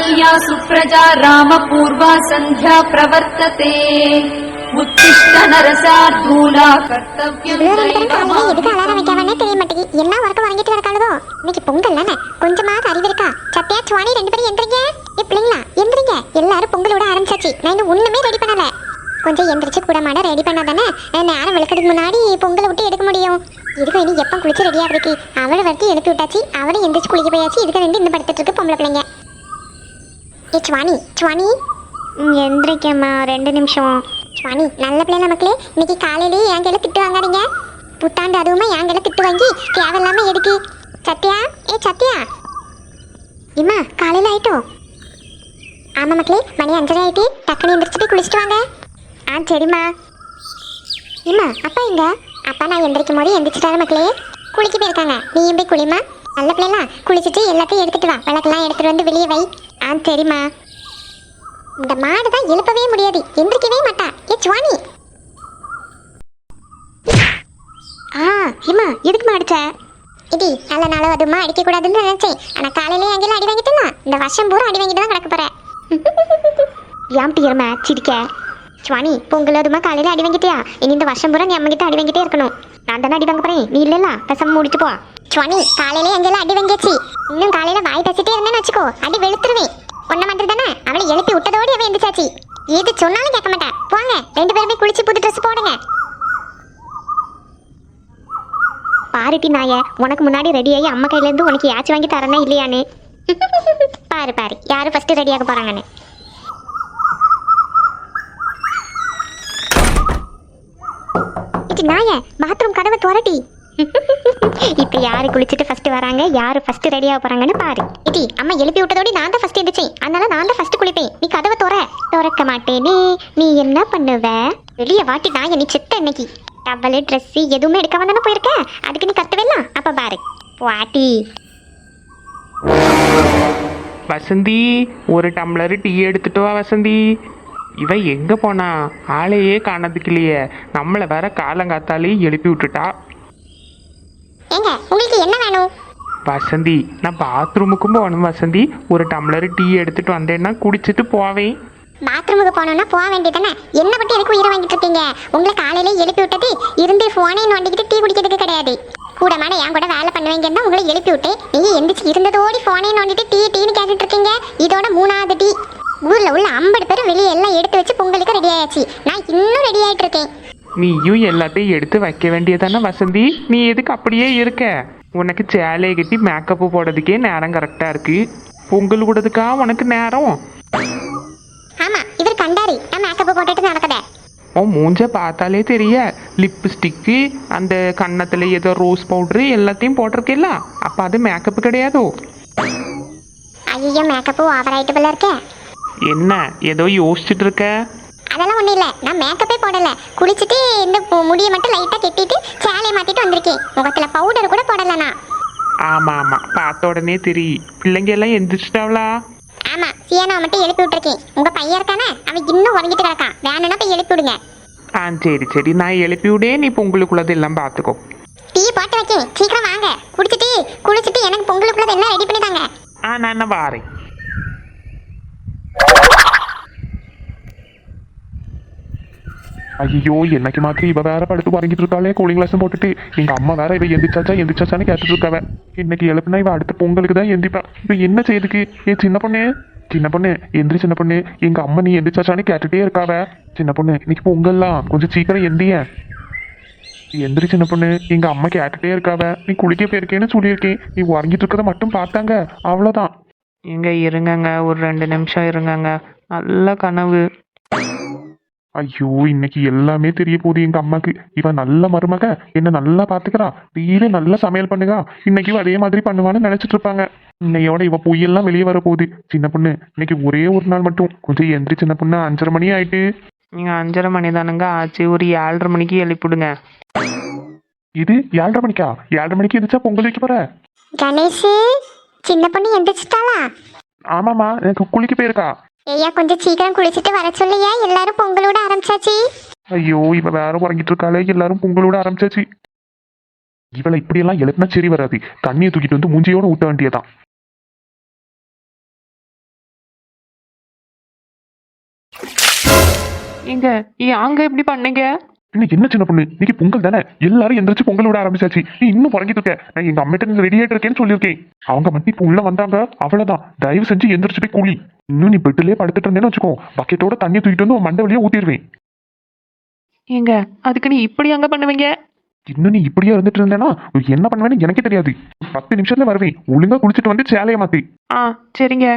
कौसल्या सुप्रजा रामपूर्वा सन्ध्या प्रवर्तते उत्तिष्ठ नरसार्धूला कर्तव्यं இவ்வளவு ரெண்டு பேரும் காலையில எதுக்கு அலாரம் दैवमाविष्टम् வைக்காமனே தெரிய மாட்டேங்குது என்ன ஒர்க்க வாங்கிட்டு கிடக்காளதோ இன்னைக்கு பொங்கல் தானே கொஞ்சமாவது அறிவு இருக்கா சத்யா சுவாணி ரெண்டு பேரும் எந்திரிங்க ஏ பிள்ளைங்களா எந்திரிங்க எல்லாரும் பொங்கல் விட ஆரம்பிச்சாச்சு நான் இன்னும் ஒண்ணுமே ரெடி பண்ணல கொஞ்சம் எந்திரிச்சு கூட மாட ரெடி பண்ணாதானே அஹ், நேரம் விளக்கறதுக்கு முன்னாடி பொங்கலை விட்டு எடுக்க முடியும் இதுக்கு இனி எப்போ குளிச்சு ரெடியா இருக்கு அவளை வரைக்கும் எழுப்பி விட்டாச்சு அவளை எந்திரிச்சு குளிக்க போயாச்சு இதுக்கு ரெண்டு இந்த படுத்துட்டு இருக்கு பொம்பளை பிள்ளைங்க ஏ சுவாணி சுவாணி. எந்திரிக்கம்மா ரெண்டு நிமிஷம். சுவாணி நல்ல பிள்ளை மக்களே இன்னைக்கு காலையிலேயே என் கையில் திட்டு வாங்காதீங்க. புத்தாண்டு அதுவுமே என் கையில் திட்டு வாங்கி தேவையில்லாமல் எதுக்கு சத்யா ஏ சத்யா. இம்மா காலையில் ஆயிட்டோம் ஆமா மக்களே மணி அஞ்சரை ஆயிட்டு டக்குனு எந்திரிச்சு குளிச்சுட்டு வாங்க. ஆ சரிம்மா. இம்மா அப்பா எங்க? அப்பா நான் எந்திரிக்கும் போது எந்திரிச்சிட்டாரு மக்களே. குளிக்க போயிருக்காங்க நீயும் போய் குளிமா நல்ல பிள்ளைலாம் குளிச்சுட்டு எல்லாத்தையும் எடுத்துட்டு வா. விளக்கெல்லாம் எடுத்துட்டு வந்து வெளியே வை. ஆ சரிம்மா. இந்த மாடு தான் எழுப்பவே முடியாது. எந்திரிக்கவே மாட்டா. ஏ சுவாணி ஆ இம்மா எதுக்குமா அடிச்ச? இடி நல்ல நாளும் அதுமா அடிக்க கூடாதுன்னு நினைச்சேன். ஆனா காலையிலே எங்கேயும் அடி வாங்கிட்டேனா இந்த வருஷம் பூரா அடி வாங்கிட்டு தான் கிடக்க போறேன். ஏன் பியர்மா சிரிக்க? சுவாணி பொங்கல் அதுமா காலையில அடி வாங்கிட்டியா? இனி இந்த வருஷம் பூரா நீ அம்மா கிட்ட அடி வாங்கிட்டே இருக்கணும். நான் தானே அடி வாங்க போறேன். நீ இல்லைல்ல? பேசாம முடிச்சு போ. சுவாமி காலையில எங்கெல்லாம் அடி வாங்கியாச்சு? இன்னும் காலையில வாய் பேசிட்டே இருந்தேன்னு வச்சுக்கோ அடி வெளுத்துருவேன். ஒன்ன மாதிரி தானே? அவளை எழுப்பி விட்டதோடு அவன் எந்திரிச்சாச்சு. எது சொன்னாலும் கேட்க மாட்டேன். போங்க ரெண்டு பேருமே குளிச்சு புது ட்ரெஸ் போடுங்க. பாருட்டி நாய உனக்கு முன்னாடி ரெடி ஆகி அம்மா கையிலேருந்து உனக்கு யாச்சு வாங்கி தரேன்னா இல்லையான்னு பாரு பாரு. யாரு ஃபஸ்ட்டு ரெடியாக போகிறாங்கன்னு இது நாய பாத்ரூம் கதவை துரட்டி. இப்ப யாரு குளிச்சுட்டு ஃபர்ஸ்ட் வராங்க? யாரு ஃபர்ஸ்ட் ரெடியாக போறாங்கன்னு பாரு. இடி அம்மா எழுப்பி விட்டதோட நான் தான் ஃபர்ஸ்ட் எழுந்துச்சேன் அதனால நான் தான் ஃபர்ஸ்ட் குளிப்பேன். நீ கதவை துற. திறக்க மாட்டேனே. நீ என்ன பண்ணுவ? வெளியே வாட்டி நான் நீ செத்த இன்னைக்கு டவலு ட்ரெஸ் எதுவுமே எடுக்காம தானே போயிருக்க? அதுக்கு நீ கத்துவேலாம். அப்ப பாரு. வாட்டி. வசந்தி ஒரு டம்ளர் டீ எடுத்துட்டு வா வசந்தி. இவ எங்க போனா? ஆளையே காணதுக்கு இல்லையே நம்மளை வேற காலங்காத்தாலே எழுப்பி விட்டுட்டா. ஏங்க உங்களுக்கு என்ன வேணும்? வசந்தி நான் பாத்ரூமுக்கும் போகணும் வசந்தி. ஒரு டம்ளர் டீ எடுத்துட்டு வந்தேன்னா குடிச்சிட்டு போவேன். பாத்ரூமுக்கு போகணும்னா போக வேண்டியதானே என்ன பத்தி எதுக்கு உயிரை வாங்கிட்டு இருக்கீங்க? உங்களை காலையில எழுப்பி விட்டது இருந்து போனே நோண்டிக்கிட்டு டீ குடிக்கிறதுக்கு கிடையாது. கூட மாட என் கூட வேலை பண்ணுவீங்கன்னு தான் உங்களை எழுப்பி விட்டேன். நீங்க எந்திரிச்சு இருந்ததோடி போனே நோண்டிட்டு டீ டீன்னு கேட்டுட்டு இருக்கீங்க. இதோட மூணாவது டீ. ஊர்ல உள்ள ஐம்பது பேரும் வெளியே எல்லாம் எடுத்து வச்சு பொங்கலுக்கு ரெடி ஆயாச்சு. நான் இன்னும் ரெடி ஆயிட்டு இருக்கேன். நீயும் எல்லாத்தையும் எடுத்து வைக்க வேண்டியதானே வசந்தி? நீ எதுக்கு அப்படியே இருக்க? உனக்கு சேலையை கட்டி மேக்கப்பு போடுறதுக்கே நேரம் கரெக்டாக இருக்கு. பொங்கல் விடுறதுக்கா உனக்கு நேரம்? ஆமா இவர் கண்டாரு. நான் மேக்கப் போட்டுட்டு நடக்கத. உன் மூஞ்ச பார்த்தாலே தெரிய. லிப்ஸ்டிக்கு அந்த கன்னத்தில் ஏதோ ரோஸ் பவுட்ரு எல்லாத்தையும் போட்டிருக்கேல்ல? அப்போ அது மேக்கப் கிடையாதோ? ஐயோ மேக்கப் ஓவர் ஆயிட்டு போல இருக்கே. என்ன ஏதோ யோசிச்சுட்டு இருக்க அதெல்லாம் ஒண்ணும் இல்ல. நான் மேக்கப்பே போடல. குளிச்சுட்டு இந்த முடியை மட்டும் லைட்டா கெட்டிட்டு சேலையை மாத்திட்டு வந்திருக்கேன். முகத்துல பவுடர் கூட போடல நான். ஆமாம் ஆமாம் பார்த்த உடனே தெரியும் பிள்ளைங்க எல்லாம் எந்திரிச்சிட்டாவளா? ஆமா. சியானா மட்டும் எழுப்பி விட்டுருக்கேன். உங்க பையன் இருக்கானே? அவன் இன்னும் உறங்கிட்டு கிடக்கான். வேணும்னா போய் எழுப்பி விடுங்க. ஆ சரி சரி. நான் எழுப்பி விடே நீ பொங்கலுக்குள்ளது எல்லாம் பார்த்துக்கோ. டீ போட்டு வைக்கேன். சீக்கிரம் வாங்க. குடிச்சிட்டு குளிச்சிட்டு எனக்கு பொங்கலுக்குள்ளது எல்லாம் ரெடி பண்ணிட்டாங்க ஆ நான் என்ன வாரேன். ஐயோ என்னைக்கு மாதிரி இவ வேற படுத்து உறங்கிட்டு இருக்காளே கூலிங் கிளாஸ் போட்டுட்டு. எங்க அம்மா வேற இவ எந்திரிச்சாச்சா எந்திரிச்சாச்சான்னு கேட்டுட்டு இருக்காவ. இன்னைக்கு எழுப்புனா இவ அடுத்த பொங்கலுக்கு தான் எந்திப்பா இப்ப என்ன செய்யுதுக்கு ஏ சின்ன பொண்ணு சின்ன பொண்ணு எந்திரி சின்ன பொண்ணு. எங்க அம்மா நீ எந்திரிச்சாச்சான்னு கேட்டுட்டே இருக்காவ. சின்ன பொண்ணு இன்னைக்கு பொங்கல்லாம் கொஞ்சம் சீக்கிரம் எந்திய எந்திரி சின்ன பொண்ணு எங்க அம்மா கேட்டுட்டே இருக்காவ. நீ குளிக்க போயிருக்கேன்னு சொல்லியிருக்கேன். நீ உறங்கிட்டு இருக்கதை மட்டும் பார்த்தாங்க. அவ்வளோதான் எங்க இருங்கங்க ஒரு ரெண்டு நிமிஷம் இருங்கங்க. நல்ல கனவு. ஐயோ இன்னைக்கு எல்லாமே தெரிய போகுது எங்க அம்மாக்கு. இவ நல்ல மருமக என்ன நல்லா பாத்துக்கிறா. டெய்லி நல்ல சமையல் பண்ணுகா இன்னைக்கு அதே மாதிரி பண்ணுவான்னு நினைச்சிட்டு இருப்பாங்க. இன்னையோட இவ பொய்யெல்லாம் வெளியே வர போகுது. சின்ன பொண்ணு இன்னைக்கு ஒரே ஒரு நாள் மட்டும். கொஞ்சம் எந்திரி சின்ன பொண்ணு அஞ்சரை மணி ஆயிட்டு. நீங்க அஞ்சரை மணி தானுங்க ஆச்சு. ஒரு ஏழரை மணிக்கு எழுப்பிடுங்க இது ஏழரை மணிக்கா? ஏழரை மணிக்கு எந்திரிச்சா பொங்கல் வைக்க போற? கணேஷ் சின்ன பொண்ணு எந்திரிச்சிட்டாளா? ஆமாமா எனக்கு குளிக்க போயிருக்கா. ஏய்யா கொஞ்சம் சீக்கிரம் குளிச்சுட்டு வர சொல்லியா எல்லாரும் பொங்கலோட ஆரம்பிச்சாச்சு. ஐயோ இவ வேற உறங்கிட்டு இருக்காளே. எல்லாரும் பொங்கலோட ஆரம்பிச்சாச்சு. இவளை இப்படி எல்லாம் எழுப்பினா சரி வராது. தண்ணியை தூக்கிட்டு வந்து மூஞ்சியோட ஊட்ட வேண்டியதான் ஏங்க அங்க எப்படி பண்ணீங்க? இன்னைக்கு என்ன சின்ன பொண்ணு? இன்னைக்கு பொங்கல் தானே? எல்லாரும் எந்திரிச்சு பொங்கல் விட ஆரம்பிச்சாச்சு. நீ இன்னும் புறங்கி இருக்க. நான் எங்க அம்மிட்ட ரெடி ஆயிட்டு இருக்கேன்னு சொல்லியிருக்கேன். அவங்க மட்டும் இப்போ உள்ள வந்தாங்க. அவ்வளவுதான். தயவு செஞ்சு எந்திரிச்சு போய் கூலி இன்னும் நீ பெட்டிலே படுத்துட்டு இருந்தேன்னு வச்சுக்கோ. பக்கெட்டோட தண்ணி தூக்கிட்டு வந்து உன் மண்டை வழியா ஊத்திடுவேன். எங்க அதுக்கு நீ இப்படி அங்க பண்ணுவீங்க? இன்னும் நீ இப்படியே இருந்துட்டு இருந்தேன்னா என்ன பண்ணுவேன்னு எனக்கே தெரியாது. பத்து நிமிஷத்துல வருவேன். ஒழுங்கா குளிச்சுட்டு வந்து சேலைய மாத்தி. ஆ சரிங்க.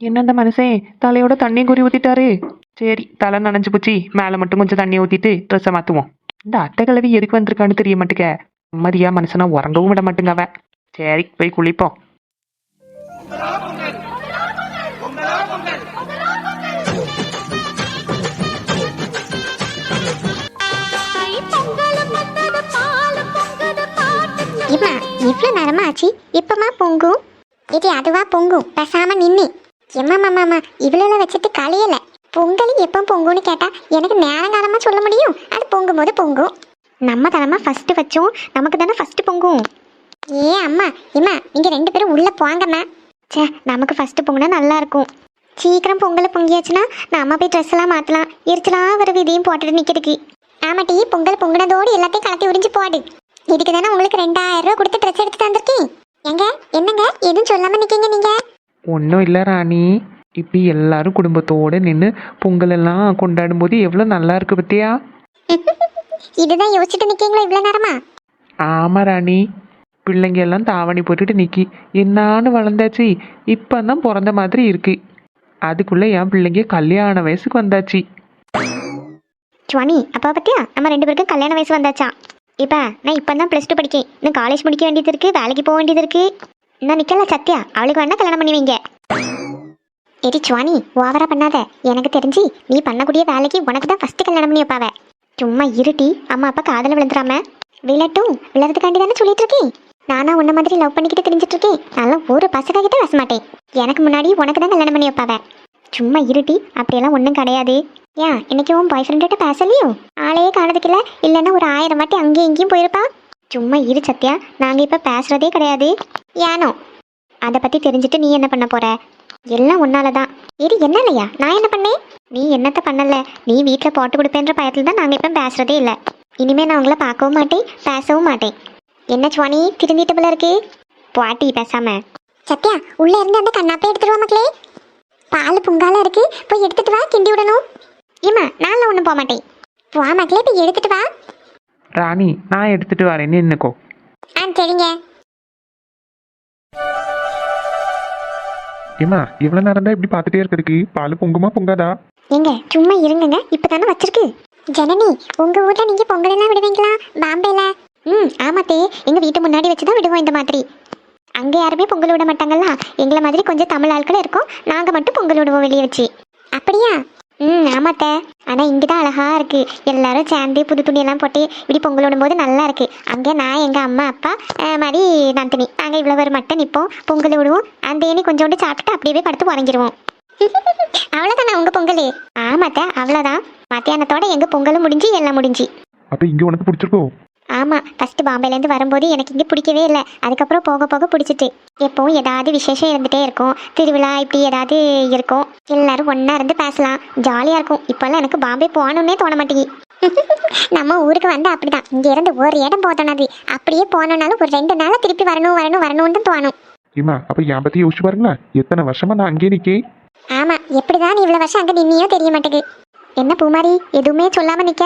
என்ன இந்த மனுஷன்? தலையோட தண்ணி குறி ஊத்திட்டாரு. சரி தலை நனைஞ்சு போச்சு. மேலே மட்டும் கொஞ்சம் தண்ணி ஊத்திட்டு ட்ரெஸ்ஸை மாத்துவோம். இந்த அட்டை கிழவி எதுக்கு வந்திருக்கான்னு தெரிய மாட்டேங்க. நிம்மதியா மனுஷனா உறங்கவும் விட மாட்டேங்க அவ சரி போய் குளிப்போம். இம்மா இவ்வளோ நேரமா ஆச்சு இப்பமா பொங்கும் இது அதுவா பொங்கும் பேசாம நின்னு. எம்மா மாமா இவ்வளோ வச்சுட்டு களையல பொங்கல் எப்போ பொங்கும்னு கேட்டா எனக்கு நேரங்காலமாக சொல்ல முடியும்? அது பொங்கும் போது பொங்கும் நம்ம தரமாக ஃபர்ஸ்ட் வச்சோம் நமக்கு தானே ஃபர்ஸ்ட் பொங்கும். ஏ அம்மா இம்மா நீங்கள் ரெண்டு பேரும் உள்ள போங்கம்மா. ச்சே நமக்கு ஃபர்ஸ்ட் பொங்குனா நல்லா இருக்கும் சீக்கிரம் பொங்கலை பொங்கியாச்சுன்னா நாம போய் ட்ரெஸ் எல்லாம் மாத்தலாம். எரிச்சலா வர இதையும் போட்டுட்டு நிக்கிறதுக்கு. ஆமாட்டி பொங்கல் பொங்கினதோடு எல்லாத்தையும் கலத்தி உறிஞ்சு போடு. இதுக்கு தானே உங்களுக்கு ரெண்டாயிரம் ரூபா கொடுத்து ட்ரெஸ் எடுத்து தந்திருக்கேன் எங்க என்னங்க? எதுவும் சொல்லாம நிக்கீங்க நீங்க? ஒன்றும் இல்லை ராணி. இப்படி எல்லாரும் குடும்பத்தோட நின்று பொங்கல் எல்லாம் கொண்டாடும் போது எவ்வளோ நல்லா இருக்கு பத்தியா? இதுதான் யோசிச்சுட்டு நிக்கீங்களா இவ்வளவு நேரமா? ஆமா ராணி. பிள்ளைங்க எல்லாம் தாவணி போட்டுட்டு நிக்கி. என்னான்னு வளர்ந்தாச்சு. இப்பதான் பிறந்த மாதிரி இருக்கு. அதுக்குள்ள என் பிள்ளைங்க கல்யாண வயசுக்கு வந்தாச்சு. சுவாமி அப்பா பத்தியா? நம்ம ரெண்டு பேருக்கும் கல்யாண வயசு வந்தாச்சா? இப்ப நான் இப்போ தான் ப்ளஸ் டூ படிக்கேன். இன்னும் காலேஜ் முடிக்க வேண்டியது இருக்கு வேலைக்கு போக வேண்டியது இருக்கு. இன்னும் நிக்கல சத்யா. அவளுக்கு வேணா கல்யாணம் பண்ணுவீங்க. எடி சுவானி ஓவரா பண்ணாத. எனக்கு தெரிஞ்சு நீ பண்ணக்கூடிய வேலைக்கு உனக்கு தான் ஃபர்ஸ்ட் கல்யாணம் பண்ணி வைப்பாவ. சும்மா இருட்டி அம்மா அப்பா காதல விழுந்துடாம விழட்டும் விழறதுக்காண்டி தானே சொல்லிட்டு இருக்கேன். நானா உன்ன மாதிரி லவ் பண்ணிக்கிட்டு தெரிஞ்சிட்டு இருக்கேன் நல்லா ஒரு பசங்க கிட்ட வச மாட்டேன் எனக்கு முன்னாடி உனக்கு தான் கல்யாணம் பண்ணி வைப்பாவ. சும்மா இருட்டி அப்படியெல்லாம் ஒன்றும் கிடையாது. ஏன் இன்னைக்கு உன் பாய் ஃப்ரெண்ட்ட பேசலையோ? ஆளையே காணதுக்கில்ல. இல்லைன்னா ஒரு ஆயிரம் வாட்டி அங்கேயும் இங்கேயும் போயிருப்பா? சும்மா இரு சத்யா நாங்கள் இப்போ பேசுகிறதே கிடையாது. ஏனோ? அதை பற்றி தெரிஞ்சுட்டு நீ என்ன பண்ண போற? எல்லாம் உன்னால தான். இது என்னலையா நான் என்ன பண்ணேன்? நீ என்னத்த பண்ணல? நீ வீட்டில் போட்டு கொடுப்பேன்ற பயத்தில் தான் நாங்கள் இப்போ பேசுகிறதே இல்லை. இனிமேல் நான் உங்களை பார்க்கவும் மாட்டேன் பேசவும் மாட்டேன். என்ன சுவானி திருந்திட்ட போல இருக்கு? பாட்டி பேசாம. சத்யா உள்ள இருந்து அந்த கண்ணாப்பே எடுத்துட்டு மக்களே. பால் பொங்கால இருக்கு போய் எடுத்துட்டு வா கிண்டி விடணும். ஏமா நான்ல ஒன்றும் போக மாட்டேன். வா மக்களே போய் எடுத்துட்டு வா. ராணி நான் எடுத்துட்டு வரேன் நின்னுக்கோ. ஆ சரிங்க. ஏமா இவ்வளவு நேரம் தான் இப்படி பார்த்துட்டே இருக்கிறதுக்கு? பால் பொங்குமா பொங்காதா? எங்க சும்மா இருங்கங்க இப்பதானே வச்சிருக்கு. ஜனனி உங்க ஊர்ல நீங்க பொங்கல் எல்லாம் விடுவீங்களா? பாம்பேல? ம் ஆமாத்தே. எங்க வீட்டு முன்னாடி வச்சு தான் விடுவோம் இந்த மாதிரி. அங்கே யாருமே பொங்கல் விட மாட்டாங்களா எங்களை மாதிரி கொஞ்சம் தமிழ் ஆட்கள் இருக்கும். நாங்க மட்டும் பொங்கல் விடுவோம் வெளியே வச்சு. அப்படியா? ம் ஆமாத்தே. ஆனா இங்கதான் அழகா இருக்கு. எல்லாரும் சேர்ந்து புது துணி எல்லாம் போட்டு இப்படி பொங்கல் விடும்போது நல்லா இருக்கு. அங்கே நான் எங்க அம்மா அப்பா மாதிரி நந்தினி. நாங்க இவ்வளோ பேர் மட்டும் நிற்போம் பொங்கல் விடுவோம். அந்த ஏனி கொஞ்சோண்டு சாப்பிட்டுட்டு அப்படியே படுத்து உறங்கிடுவோம் அவ்வளோதானே உங்க பொங்கல்? ஆமாத்த அவ்வளோதான் மத்தியானத்தோட எங்க பொங்கலும் முடிஞ்சு எல்லாம் முடிஞ்சு. அப்போ இங்கே உனக்கு பிடிச்சிருக்கோ? ஆமா ஃபர்ஸ்ட் பாம்பேலேருந்து வரும்போது எனக்கு இங்கே பிடிக்கவே இல்லை. அதுக்கப்புறம் போக போக பிடிச்சிட்டு. எப்பவும் ஏதாவது விசேஷம் இருந்துட்டே இருக்கும். திருவிழா இப்படி ஏதாவது இருக்கும். எல்லாரும் ஒண்ணா இருந்து பேசலாம். ஜாலியா இருக்கும். இப்பெல்லாம் எனக்கு பாம்பே போகணும்னே தோண மாட்டேங்குது நம்ம ஊருக்கு வந்து அப்படிதான். இங்க இருந்து ஒரு இடம் போதோனாது அப்படியே போனோம்னாலும் ஒரு ரெண்டு நாள் திருப்பி வரணும் வரணும் வரணும்னு தோணும். ஏமா அப்ப என் பத்தி யோசிச்சு பாருங்களேன் எத்தனை வருஷமா நான் அங்கேயே நிக்கே ஆமா எப்படிதான் நீ இவ்வளவு வருஷம் அங்க நின்னியோ தெரிய மாட்டேங்குது. என்ன பூமாரி எதுவுமே சொல்லாம நிக்க?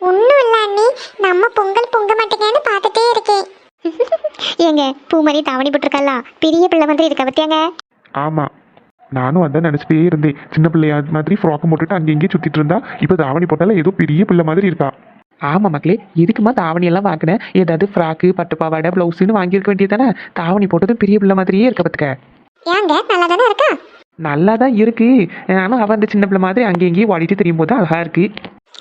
ஒண்ணும் இல்ல அண்ணி. நம்ம பொங்கல் பொங்க மாட்டேங்கன்னு பார்த்துட்டே இருக்கேன். ஏங்க பூமாரி தாவணி போட்டிருக்கல்ல பெரிய பிள்ளை மாதிரி இருக்க பத்தியாங்க ஆமா. நானும் அதான் நினைச்சிட்டே இருந்தேன். சின்ன பிள்ளையா மாதிரி ஃப்ராக் போட்டுட்டு அங்கே இங்கேயே சுத்திட்டு இருந்தா இப்ப தாவணி போட்டால ஏதோ பெரிய பிள்ளை மாதிரி இருக்கா? ஆமா மக்களே இதுக்குமா தாவணி எல்லாம் வாங்கினேன் ஏதாவது ஃப்ராக்கு பட்டு பாவாடை ப்ளவுஸ்னு வாங்கியிருக்க வேண்டியதானே தாவணி போட்டதும் பெரிய பிள்ளை மாதிரியே இருக்க பத்துக்க ஏங்க நல்லா தானே இருக்கா? நல்லா தான் இருக்கு. ஆனால் அவன் அந்த சின்ன பிள்ளை மாதிரி அங்கேயும் இங்கேயும் ஓடிட்டு தெரியும் போது அழகா இருக்கு.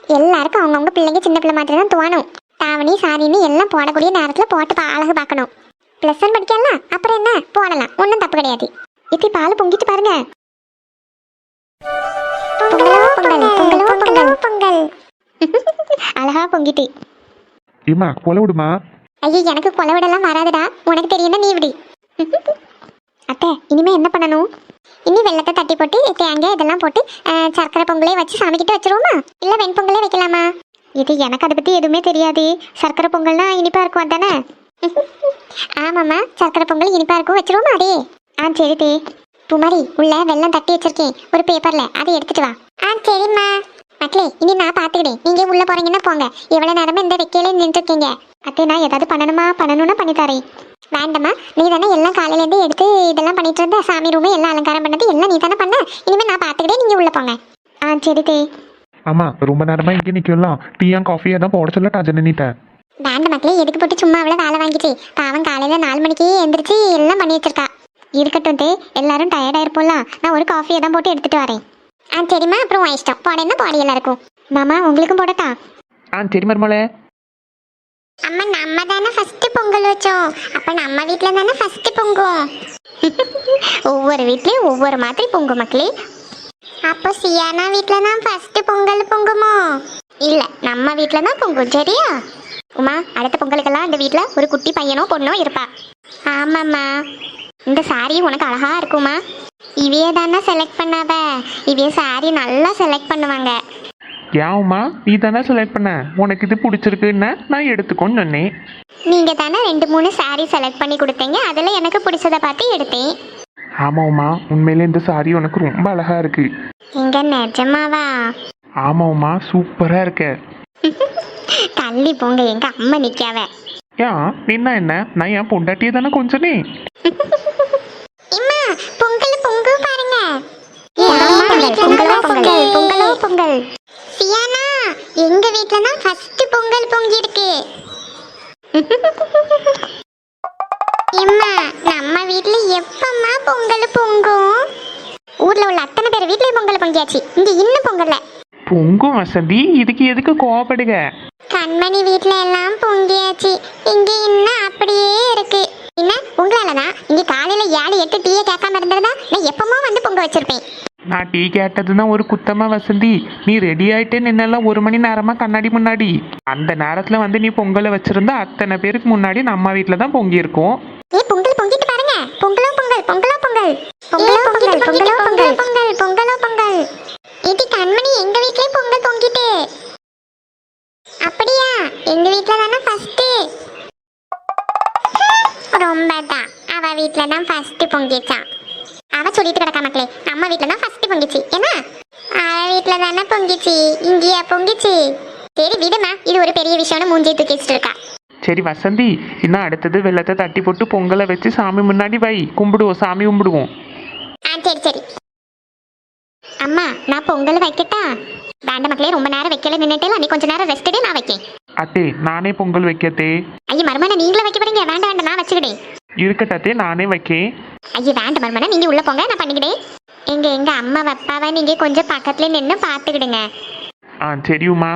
எல்லாருக்கும் அவங்கவுங்க பிள்ளைங்க சின்ன பிள்ளை மாதிரி தான் தோணும். தாவணி சாரின்னு எல்லாம் போடக்கூடிய நேரத்துல போட்டு பா- அழகு பார்க்கணும். பிளஸ் ஒன் படிக்கலாம் அப்புறம் என்ன? போடலாம். ஒன்றும் தப்பு கிடையாது. இப்படி பால் பொங்கிட்டு பாருங்க. அழகா பொங்கிட்டு. ஏமா கொலை விடுமா? ஐயோ எனக்கு கொலை விடலாம் வராதுடா. உனக்கு தெரியும்னா நீ விடு. அத்தை இனிமே என்ன பண்ணணும்? இனி வெள்ளத்தை தட்டி போட்டு தேங்காய் இதெல்லாம் போட்டு சர்க்கரை பொங்கலே வச்சு சாமிக்கிட்ட வச்சிருவோமா? இல்ல வெண்பொங்கலே வைக்கலாமா? இது எனக்கு அதை பத்தி எதுவுமே தெரியாது. சர்க்கரை பொங்கல்னா இனிப்பா இருக்கும் அதானே? ஆமாம்மா சர்க்கரை பொங்கல் இனிப்பா இருக்கும் வச்சிருவோமா அதே? ஆ சரி தே. புமாரி உள்ள வெள்ளம் தட்டி வச்சிருக்கேன். ஒரு பேப்பர்ல அதை எடுத்துட்டு வா. ஆ சரிம்மா. மக்களே இனி நான் பாத்துக்கிட்டேன் நீங்க உள்ள போறீங்கன்னா போங்க. எவ்வளவு நேரமா இந்த வெக்கையில நின்று இருக்கீங்க அத்தை நான் ஏதாவது பண்ணணுமா? பண்ணணும்னா பண்ணி தரேன் வேண்டாம்மா. நீ தானே எல்லாம் காலையில இருந்து எடுத்து இதெல்லாம் பண்ணிட்டு இருந்த சாமி ரூமு எல்லாம் அலங்காரம் பண்ணது எல்லாம் நீ தானே பண்ண? இனிமே நான் பாத்துக்கிட்டே நீங்க உள்ள போங்க. ஆ சரி தே. ஆமா ரொம்ப நேரமா இங்கே நிக்கலாம் டீயா காஃபியா தான் போட சொல்லட்டா ஜனனிட்ட வேண்டாம் மக்களே எதுக்கு போட்டு சும்மா அவ்வளோ வேலை வாங்கிட்டு? பாவம் காலையில நாலு மணிக்கு எந்திரிச்சு எல்லாம் பண்ணி வச்சிருக்கா. இருக்கட்டும் தே. எல்லாரும் டயர்டா இருப்போம்ல நான் ஒரு காஃபியை தான் போட்டு எடுத்துட்டு வரேன். ஆ சரிம்மா அப்புறம் உன் இஷ்டம். போடன்னா பாடி எல்லாருக்கும் மாமா உங்களுக்கும் போடட்டா? ஆ சரி மருமலை அம்மா நம்ம தானே ஃபர்ஸ்ட் பொங்கல் வச்சோம். அப்ப நம்ம வீட்ல தானே ஃபர்ஸ்ட் பொங்கும் ஒவ்வொரு வீட்லயும் ஒவ்வொரு மாதிரி பொங்கும் மக்களே. அப்போ சியானா வீட்ல தான் ஃபர்ஸ்ட் பொங்கல் பொங்குமோ? இல்ல நம்ம வீட்ல தான் பொங்கும் சரியா? உமா அடுத்த பொங்கலுக்கெல்லாம் இந்த வீட்ல ஒரு குட்டி பையனோ பொண்ணோ இருப்பா. ஆமாம்மா. இந்த சாரி உனக்கு அழகா இருக்குமா? இவைய தானே செலக்ட் பண்ணாத இவைய சாரி நல்லா செலக்ட் பண்ணுவாங்க. ஏன்மா நீ தானே செலக்ட் பண்ண? உனக்கு இது பிடிச்சிருக்குன்னா நான் எடுத்துக்கோன்னு சொன்னேன். நீங்க தானே ரெண்டு மூணு சாரி செலக்ட் பண்ணி கொடுத்தீங்க. அதுல எனக்கு பிடிச்சத பார்த்து எடுத்தேன். ஆமாம்மா உண்மையிலே இந்த சாரி உனக்கு ரொம்ப அழகா இருக்கு. எங்க நிஜமாவா? ஆமாம்மா சூப்பரா இருக்க. தள்ளி போங்க எங்க அம்மா நிக்காவ. ஏன் என்ன என்ன? நான் என் பொண்டாட்டியே தானே கொஞ்சனே? இம்மா பொங்கல் பொங்கு பாருங்க. பொங்கலோ பொங்கல் பொங்கலோ? பொங்கல். சியானா எங்க வீட்ல தான் ஃபர்ஸ்ட் பொங்கல் பொங்கி இருக்கு இம்மா நம்ம வீட்ல எப்பம்மா பொங்கல் பொங்கும்? ஊர்ல உள்ள அத்தனை பேர் வீட்லயும் பொங்கல் பொங்கியாச்சு. இங்க பொங்கும் வசந்தி. இதுக்கு எதுக்கு கோவப்படுக? கண்மணி வீட்ல எல்லாம் பொங்கியாச்சு. இங்க இன்னும் அப்படியே இருக்கு. என்ன? உங்களால தான் இங்க காலையில ஏழு எட்டு டீயை கேட்காம இருந்திருந்தா நான் எப்பமோ வந்து பொங்க வச்சிருப்பேன். நான் டீ கேட்டதுன்னா ஒரு குத்தமா வசந்தி. நீ ரெடி ஆயிட்டே நின்னெல்லாம் ஒரு மணி நேரமா கண்ணாடி முன்னாடி. அந்த நேரத்துல வந்து நீ பொங்கலை வச்சிருந்தா அத்தனை பேருக்கு முன்னாடி நம்ம வீட்டில் தான் பொங்கி இருக்கும் ஏ பொங்கல் பொங்கிட்டு பாருங்க. பொங்கலோ பொங்கல் பொங்கலோ பொங்கல். பொங்கலோ பொங்கல் பொங்கலோ பொங்கல். பொங்கல் பொங்கலோ. இது கண்மணி எங்க வீட்லயே பொங்கல் பொங்கிட்டு அப்படியா? எங்க வீட்ல தானே ஃபர்ஸ்ட் ரொம்ப தான். அவ வீட்ல தான் ஃபர்ஸ்ட் பொங்கிச்சான் அவ சொல்லிட்டு கிடக்கா மக்களே நம்ம வீட்ல தான் ஃபர்ஸ்ட் பொங்கிச்சு. என்ன? அவ வீட்ல தானே பொங்கிச்சு. இங்கேயா பொங்கிச்சு? சரி விடுமா. இது ஒரு பெரிய விஷயம்னு மூஞ்சி தூக்கி வச்சுட்டு இருக்கா. சரி வசந்தி இன்னும் அடுத்தது வெள்ளத்தை தட்டி போட்டு பொங்கலை வச்சு சாமி முன்னாடி வை. கும்பிடுவோம் சாமி கும்பிடுவோம். ஆ சரி சரி. அம்மா நான் பொங்கல் வைக்கட்டா? வேண்டாம் மக்களே ரொம்ப நேரம் வைக்கல நின்னுட்டே நீ கொஞ்ச நேரம் ரெஸ்ட் எடு நான் வைக்கேன். அத்தே நானே பொங்கல் வைக்கத்தே ஐயா மருமனை நீங்களே வைக்க போறீங்க வேண்டாம் வேண்டாம் நான் வச்சுக்கிட்டேன். இருக்கட்டத்தே நானே வைக்கேன். ஐயா வேண்டாம் மருமனை நீங்க உள்ள போங்க நான் பண்ணிக்கிட்டேன். எங்க எங்க அம்மா வைப்பாவை நீங்க கொஞ்சம் பக்கத்துல நின்று பாத்துக்கிடுங்க ஆ சரியுமா